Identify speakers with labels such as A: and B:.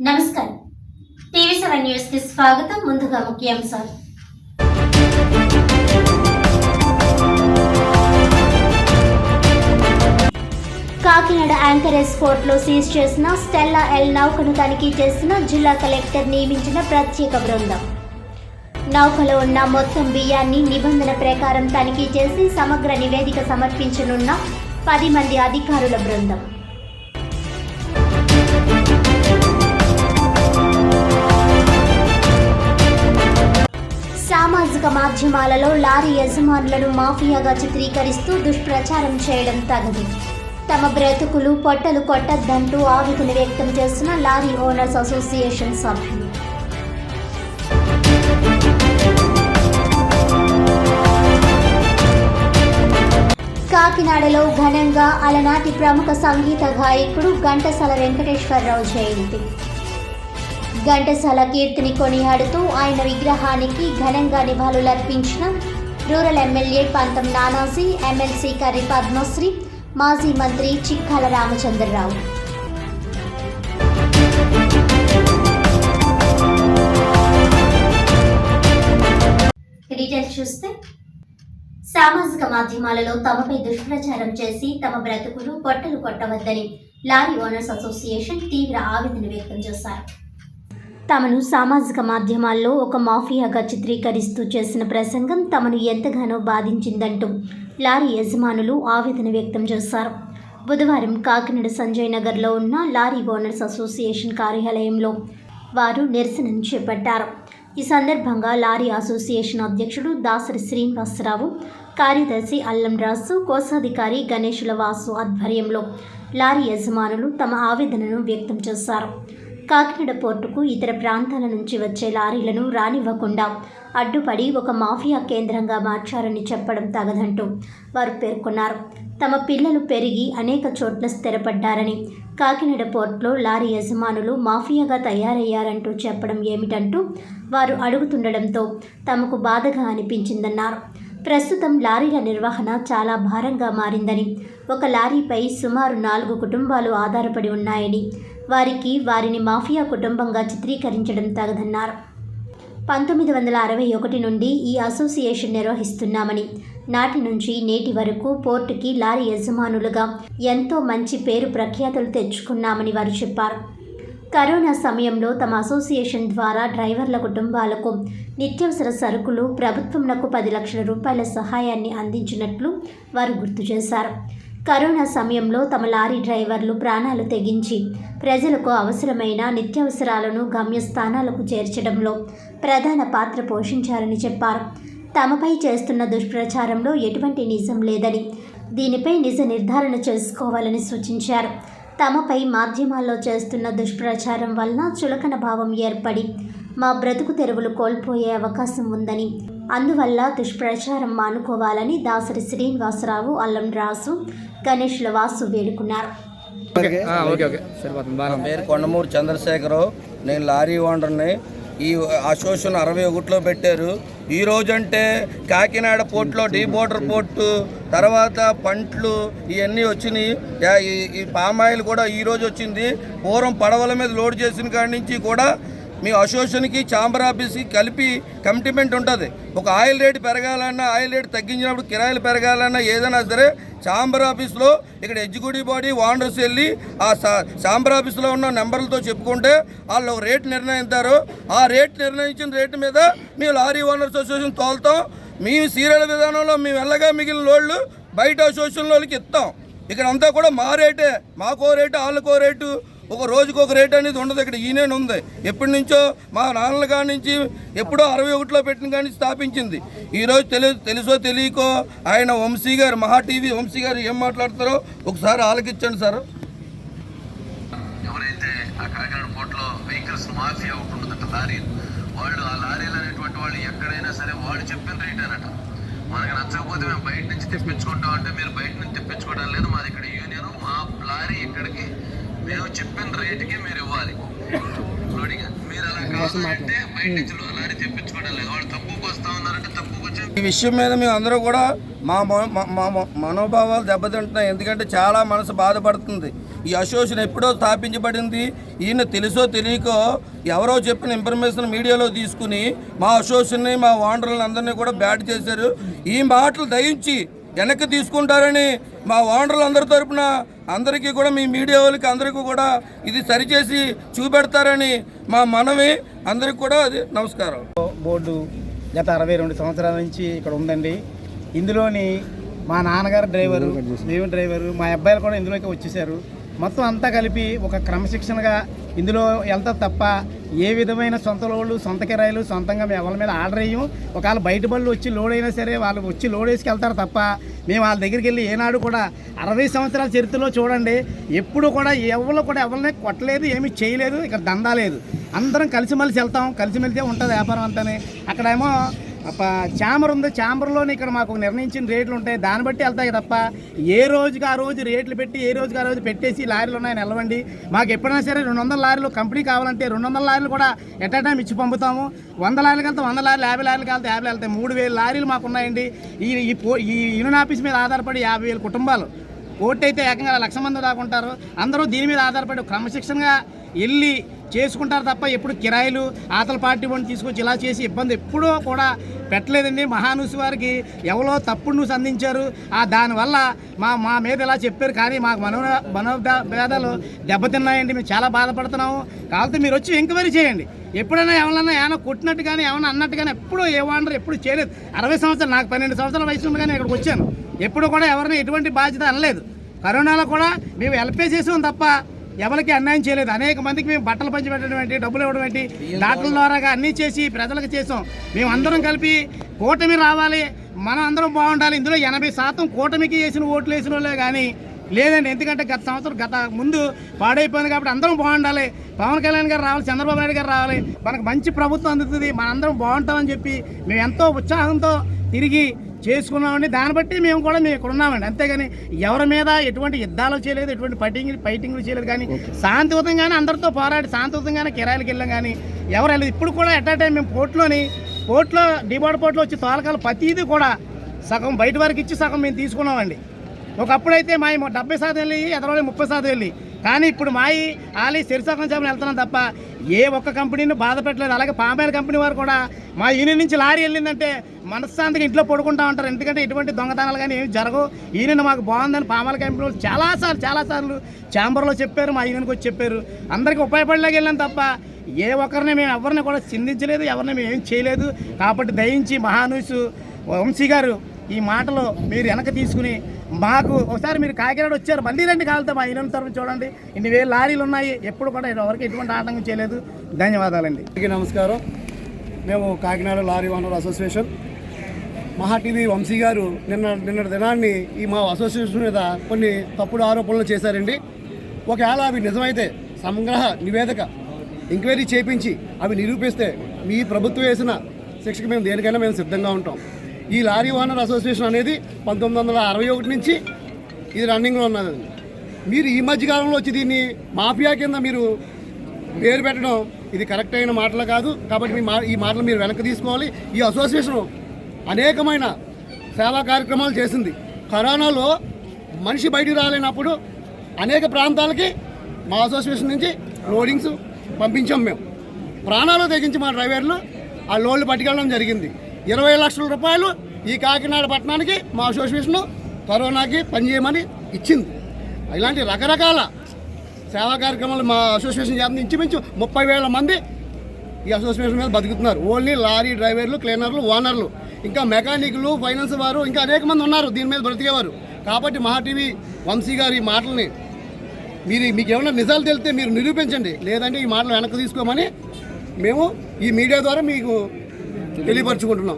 A: నమస్కారం. TV seven న్యూస్కి స్వాగతం. ముందుగా ముఖ్యాంశాలు. కాకినాడ యాంకరేజ్ ఫోర్ట్లో సీజ్ చేసిన స్టెల్లా ఎల్ నౌకను తనిఖీ చేసిన జిల్లా కలెక్టర్ నియమించిన ప్రత్యేక బృందం. నౌకలో ఉన్న మొత్తం బియ్యాన్ని నిబంధన ప్రకారం తనిఖీ చేసి సమగ్ర నివేదిక సమర్పించనున్న పది మంది అధికారుల బృందం. సామాజిక మాధ్యమాలలో లారీ యజమానులను మాఫియాగా చిత్రీకరిస్తూ దుష్ప్రచారం చేయడం తగదు. తమ బ్రతుకులు పొట్టలు కొట్టద్దంటూ ఆవేదన వ్యక్తం చేస్తున్న లారీ ఓనర్స్ అసోసియేషన్ సభ్యులు. కాకినాడలో ఘనంగా అలనాటి ప్రముఖ సంగీత గాయకుడు ఘంటసాల వెంకటేశ్వరరావు జయంతి. ఘంటసాల కీర్తిని కొనియాడుతూ ఆయన విగ్రహానికి ఘనంగా నివాళులర్పించిన రూరల్ ఎమ్మెల్యే పంతం నానాజీ ఎమ్మెల్సీ కర్రి పద్మశ్రీ మాజీ మంత్రి చిక్కాల రామచంద్రరావు. డీటెయిల్స్ చూస్తే సామాజిక మాధ్యమాలలో తమపై దుష్ప్రచారం చేసి తమ బ్రతుకులు పొట్టలు కొట్టవద్దని లారీ ఓనర్స్ అసోసియేషన్ తీవ్ర ఆవేదన వ్యక్తం చేశారు. తమను సామాజిక మాధ్యమాల్లో ఒక మాఫియాగా చిత్రీకరిస్తూ చేసిన ప్రసంగం తమను ఎంతగానో బాధించిందంటూ లారీ యజమానులు ఆవేదన వ్యక్తం చేశారు. బుధవారం కాకినాడ సంజయ్ నగర్లో ఉన్న లారీ ఓనర్స్ అసోసియేషన్ కార్యాలయంలో వారు నిరసనను చేపట్టారు. ఈ సందర్భంగా లారీ అసోసియేషన్ అధ్యక్షుడు దాసరి శ్రీనివాసరావు కార్యదర్శి అల్లంరాసు కోశాధికారి గణేశుల వాసు ఆధ్వర్యంలో లారీ యజమానులు తమ ఆవేదనను వ్యక్తం చేశారు. కాకినాడ పోర్టుకు ఇతర ప్రాంతాల నుంచి వచ్చే లారీలను రానివ్వకుండా అడ్డుపడి ఒక మాఫియా కేంద్రంగా మార్చారని చెప్పడం తగదంటూ వారు పేర్కొన్నారు. తమ పిల్లలు పెరిగి అనేక చోట్ల స్థిరపడ్డారని కాకినాడ పోర్టులో లారీ యజమానులు మాఫియాగా తయారయ్యారంటూ చెప్పడం ఏమిటంటూ వారు అడుగుతుండడంతో తమకు బాధగా అనిపించిందన్నారు. ప్రస్తుతం లారీల నిర్వహణ చాలా భారంగా మారిందని ఒక లారీపై సుమారు నాలుగు కుటుంబాలు ఆధారపడి ఉన్నాయని వారికి వారిని మాఫియా కుటుంబంగా చిత్రీకరించడం తగదన్నారు. పంతొమ్మిది వందల అరవై ఒకటి నుండి ఈ అసోసియేషన్ నిర్వహిస్తున్నామని నాటి నుంచి నేటి వరకు పోర్టుకి లారీ యజమానులుగా ఎంతో మంచి పేరు ప్రఖ్యాతులు తెచ్చుకున్నామని వారు చెప్పారు. కరోనా సమయంలో తమ అసోసియేషన్ ద్వారా డ్రైవర్ల కుటుంబాలకు నిత్యవసర సరుకులు ప్రభుత్వంలకు పది లక్షల రూపాయల సహాయాన్ని అందించినట్లు వారు గుర్తు చేశారు. కరోనా సమయంలో తమ లారీ డ్రైవర్లు ప్రాణాలు తెగించి ప్రజలకు అవసరమైన నిత్యావసరాలను గమ్యస్థానాలకు చేర్చడంలో ప్రధాన పాత్ర పోషించారని చెప్పారు. తమపై చేస్తున్న దుష్ప్రచారంలో ఎటువంటి నిజం లేదని దీనిపై నిజ నిర్ధారణ చేసుకోవాలని సూచించారు. తమపై మాధ్యమాల్లో చేస్తున్న దుష్ప్రచారం వలన చులకన భావం ఏర్పడి మా బ్రతుకు తెరువులు కోల్పోయే అవకాశం ఉందని అందువల్ల దుష్ప్రచారం మానుకోవాలని దాసరి శ్రీనివాసరావు అల్లం రాసు గణేష్ల వాసు వేడుకున్నారు.
B: నా పేరు కొండమూరు చంద్రశేఖరరావు. నేను లారీ ఓనర్ని. ఈ అసోసియేషన్ అరవై ఒకటిలో పెట్టారు. ఈ రోజంటే కాకినాడ పోర్టులో డీ బోర్డర్ పోర్టు తర్వాత పంట్లు ఇవన్నీ వచ్చినాయి. ఈ పామాయిల్ కూడా ఈ రోజు వచ్చింది. పూర్వం పడవల మీద లోడ్ చేసిన కాడి నుంచి కూడా మీ అసోసియేషన్కి చాంబర్ ఆఫీస్కి కలిపి కమిట్మెంట్ ఉంటుంది. ఒక ఆయిల్ రేటు పెరగాలన్నా ఆయిల్ రేటు తగ్గించినప్పుడు కిరాయిలు పెరగాలన్నా ఏదైనా సరే చాంబర్ ఆఫీస్లో ఇక్కడ ఎగ్జిక్యూటివ్ బాడీ ఓనర్స్ వెళ్ళి ఆ సా- చాంబర్ ఆఫీస్లో ఉన్న నెంబర్లతో చెప్పుకుంటే వాళ్ళు ఒక రేటు నిర్ణయిస్తారు. ఆ రేట్ నిర్ణయించిన రేటు మీద మేము లారీ ఓనర్స్ అసోసియేషన్ తోలుతాం. మేము సీరియల్ విధానంలో మేము వెళ్ళగా మిగిలిన లోళ్ళు బయట అసోసియేషన్ వాళ్ళకి ఇస్తాం. ఇక్కడ అంతా కూడా మా రేటే. మాకో రేటు వాళ్ళకో రేటు. ఒక రోజుకు ఒక రేట్ అనేది ఉండదు. ఇక్కడ ఈయన ఉంది. ఎప్పటి నుంచో మా నాన్నల కాడి నుంచి ఎప్పుడో అరవై ఒకటిలో పెట్టిన కాడి నుంచి స్థాపించింది. ఈరోజు తెలి తెలుసో తెలియకో ఆయన వంశీ గారు మహా టీవీ వంశీ గారు ఏం మాట్లాడతారో ఒకసారి ఆలకించండి సార్.
C: ఎవరైతే ఆ కాకినాడ పోర్టులో వెహికల్స్ మాఫియా ఒకటి ఉంటుందట లారీలు వాళ్ళు ఆ లారీలు అనేటువంటి వాళ్ళు ఎక్కడైనా సరే వాళ్ళు చెప్పిన రేట్ అనట మనకి నచ్చకపోతే మేము బయట నుంచి తెప్పించుకుంటాం అంటే మీరు బయట నుంచి తెప్పించుకోవడం లేదు. మీరు ఇవ్వాలి. లోడింగ్ మీరు అలా కావాలంటే బయట నుంచి లారీ తెప్పించుకోవడం లేదు. వాళ్ళు తక్కువకి వస్తా ఉన్నారంటే తక్కువకి వచ్చి
B: ఈ విషయం మీద మేము అందరూ కూడా మా మనోభావాలు దెబ్బతింటున్నాయి. ఎందుకంటే చాలా మనసు బాధపడుతుంది. ఈ అసోసియేషన్ ఎప్పుడో స్థాపించబడింది. ఈయన తెలుసో తెలియకో ఎవరో చెప్పిన ఇన్ఫర్మేషన్ మీడియాలో తీసుకుని మా అసోసియేషన్ని మా ఓనర్లను అందరినీ కూడా బ్యాడ్ చేశారు. ఈ మాటలు దయించి వెనక్కి తీసుకుంటారని మా ఓనర్లు అందరి తరపున అందరికీ కూడా మీ మీడియా వాళ్ళకి అందరికీ కూడా ఇది సరిచేసి చూపెడతారని మా మనవి. అందరికీ కూడా అది నమస్కారం.
D: బోర్డు గత అరవై రెండు సంవత్సరాల నుంచి ఇక్కడ ఉందండి. ఇందులోని మా నాన్నగారు డ్రైవరు మేము డ్రైవరు మా అబ్బాయిలు కూడా ఇందులోకి వచ్చేసారు. మొత్తం అంతా కలిపి ఒక క్రమశిక్షణగా ఇందులో వెళ్తా తప్ప ఏ విధమైన సొంత లోడ్లు సొంత కిరాయిలు సొంతంగా మేము ఎవరి మీద ఆర్డర్ అయ్యం ఒకవేళ బయట బళ్ళు వచ్చి లోడ్ అయినా సరే వాళ్ళు వచ్చి లోడ్ వేసుకెళ్తారు తప్ప మేము వాళ్ళ దగ్గరికి వెళ్ళి ఏనాడు కూడా అరవై సంవత్సరాల చరిత్రలో చూడండి ఎప్పుడు కూడా ఎవరు కూడా ఎవరిని కొట్టలేదు ఏమీ చేయలేదు ఇక్కడ దందా లేదు. అందరం కలిసిమెలిసి వెళ్తాం. కలిసిమెలిసే ఉంటుంది వ్యాపారం అంతానే. అక్కడేమో చాంబర్ ఉంది చాంబర్లోనే ఇక్కడ మాకు నిర్ణయించిన రేట్లు ఉంటాయి. దాన్ని బట్టి వెళ్తాయి తప్ప ఏ రోజుకి ఆ రోజు రేట్లు పెట్టి ఏ రోజుకి ఆ రోజు పెట్టేసి లారీలు ఉన్నాయని వెళ్ళవండి. మాకు ఎప్పుడైనా సరే రెండు వందల లారీలు కంపెనీ కావాలంటే రెండు వందల లారీలు కూడా ఎట్ టైం ఇచ్చి పంపుతాము. వంద లారీలు వెళ్తే వంద లారీలు యాభై లారీలు వెళ్తే యాభై వెళ్తాయి మూడు వేల లారీలు మాకు ఉన్నాయండి. ఈ ఈ పో- ఈ యూనియన్ ఆఫీస్ మీద ఆధారపడి యాభై వేల కుటుంబాలు ఓటైతే అయితే ఏకంగా లక్ష మంది దాకుంటారు అందరూ దీని మీద ఆధారపడి క్రమశిక్షణగా వెళ్ళి చేసుకుంటారు తప్ప ఎప్పుడు కిరాయిలు ఆతల పార్టీ వాడిని తీసుకొచ్చి ఇలా చేసి ఇబ్బంది ఎప్పుడూ కూడా పెట్టలేదండి. మహానుసి వారికి ఎవరో తప్పుడు న్యూస్ అందించారు. ఆ దానివల్ల మా మా మీద ఇలా చెప్పారు. కానీ మాకు మనో మనోభేదాలు దెబ్బతిన్నాయండి. మేము చాలా బాధపడుతున్నాము. కాకపోతే మీరు వచ్చి ఎంక్వైరీ చేయండి. ఎప్పుడైనా ఎవరన్నా ఏమైనా కొట్టినట్టు కానీ ఏమైనా అన్నట్టు కానీ ఎప్పుడూ ఏ వాండర్ ఎప్పుడు చేయలేదు. అరవై సంవత్సరాలు నాకు పన్నెండు సంవత్సరాల వయసు ఉండగానే ఇక్కడికి వచ్చాను. ఎప్పుడు కూడా ఎవరిని ఎటువంటి బాధ్యత అనలేదు. కరోనాలో కూడా మేము హెల్ప్ చేసాం తప్ప ఎవరికి అన్యాయం చేయలేదు. అనేక మందికి మేము బట్టలు పంచి పెట్టడం ఏంటి డబ్బులు ఇవ్వడం ఏంటి డాక్టర్ల ద్వారాగా అన్నీ చేసి ప్రజలకు చేసాం. మేము అందరం కలిపి కూటమి రావాలి మనం అందరం బాగుండాలి. ఇందులో ఎనభై శాతం కూటమికి వేసిన ఓట్లు వేసిన వాళ్ళే కానీ లేదండి. ఎందుకంటే గత సంవత్సరం గత ముందు పాడైపోయింది కాబట్టి అందరం బాగుండాలి. పవన్ కళ్యాణ్ గారు రావాలి చంద్రబాబు నాయుడు గారు రావాలి. మనకు మంచి ప్రభుత్వం అందుతుంది. మనందరం బాగుంటామని చెప్పి మేము ఎంతో ఉత్సాహంతో తిరిగి చేసుకున్నామండి. దాన్ని బట్టి మేము కూడా మేము ఇక్కడ ఉన్నామండి. అంతేగాని ఎవరి మీద ఎటువంటి యుద్ధాలు చేయలేదు ఎటువంటి ఫైటింగ్ ఫైటింగ్లు చేయలేదు. కానీ శాంతియుతంగానే అందరితో పోరాడి శాంతియుతంగానే కిరాయిలకు వెళ్ళాం. కానీ ఎవరు వెళ్ళలేదు. ఇప్పుడు కూడా ఎట్ టైం మేము పోర్టులోని పోర్టులో డిబాడ్ పోర్టులో వచ్చి తోలకాలు ప్రతిదీ కూడా సగం బయట వరకు ఇచ్చి సగం మేము తీసుకున్నామండి. ఒకప్పుడైతే మా డెబ్బై శాతం వెళ్ళి ఎదరవాలి ముప్పై శాతం వెళ్ళి కానీ ఇప్పుడు మాయి ఆలీ సిరిసకం చేపలు వెళ్తున్నాం తప్ప ఏ ఒక్క కంపెనీని బాధ పెట్టలేదు. అలాగే పామాయిల్ కంపెనీ వారు కూడా మా యూనియన్ నుంచి లారీ వెళ్ళిందంటే మనశ్శాంతిగా ఇంట్లో పడుకుంటా ఉంటారు. ఎందుకంటే ఎటువంటి దొంగతనాలు కానీ ఏమి జరగవు. యూనియన్ మాకు బాగుందని పామాయిల్ కంపెనీ వాళ్ళు చాలాసార్లు చాలాసార్లు ఛాంబర్లో చెప్పారు మా యూనియన్కి వచ్చి చెప్పారు. అందరికీ ఉపయోగపడలేక వెళ్ళాం తప్ప ఏ ఒక్కరిని మేము ఎవరిని కూడా చిందించలేదు ఎవరిని మేము ఏం చేయలేదు. కాబట్టి దయించి మహానుషు వంశీ గారు ఈ మాటలు మీరు వెనక తీసుకుని మాకు ఒకసారి మీరు కాకినాడ వచ్చారు మళ్ళీ రండి కావాలితే మా యూనియన్ తరఫు చూడండి. ఇన్ని వేలు లారీలు ఉన్నాయి ఎప్పుడు కూడా ఎవరికి ఎటువంటి ఆటంకం చేయలేదు. ధన్యవాదాలండి.
E: నమస్కారం. మేము Kakinada lorry owner association. Maha TV Vamsi గారు నిన్న నిన్న దినాన్ని ఈ మా అసోసియేషన్ మీద కొన్ని తప్పుడు ఆరోపణలు చేశారండి. ఒకవేళ అవి నిజమైతే సంగ్రహ నివేదిక ఎంక్వైరీ చేపించి అవి నిరూపిస్తే మీ ప్రభుత్వం వేసిన శిక్షకు మేము దేనికైనా మేము సిద్ధంగా ఉంటాం. ఈ లారీ ఓనర్ అసోసియేషన్ అనేది పంతొమ్మిది వందల అరవై ఒకటి నుంచి ఇది రన్నింగ్లో ఉన్నదండి మీరు ఈ మధ్య కాలంలో వచ్చి దీన్ని మాఫియా కింద మీరు పేరు పెట్టడం ఇది కరెక్ట్ అయిన మాటలు కాదు. కాబట్టి మీ మా ఈ మాటలు మీరు వెనక్కి తీసుకోవాలి. ఈ అసోసియేషన్ అనేకమైన సేవా కార్యక్రమాలు చేసింది. కరోనాలో మనిషి బయటికి రాలేనప్పుడు అనేక ప్రాంతాలకి మా అసోసియేషన్ నుంచి లోడింగ్స్ పంపించాం మేము. ప్రాణాలు తెగించి మా డ్రైవర్లు ఆ లోన్లు పట్టుకెళ్ళడం జరిగింది. ఇరవై లక్షల రూపాయలు ఈ కాకినాడ పట్టణానికి మా అసోసియేషన్ కరోనాకి పనిచేయమని ఇచ్చింది. ఇలాంటి రకరకాల సేవా కార్యక్రమాలు మా అసోసియేషన్ చేత ఇంచుమించు ముప్పై వేల మంది ఈ అసోసియేషన్ మీద బతుకుతున్నారు. ఓన్లీ లారీ డ్రైవర్లు క్లీనర్లు ఓనర్లు ఇంకా మెకానిక్లు ఫైనాన్స్ వారు ఇంకా అనేక మంది ఉన్నారు దీని మీద బ్రతికేవారు. కాబట్టి మహా టీవీ వంశీ గారి ఈ మాటల్ని మీరు మీకు ఏమైనా నిజాలు తెలిస్తే మీరు నిరూపించండి. లేదంటే ఈ మాటలు వెనక్కి తీసుకోమని మేము ఈ మీడియా ద్వారా మీకు తెలియపరచుకుంటున్నాం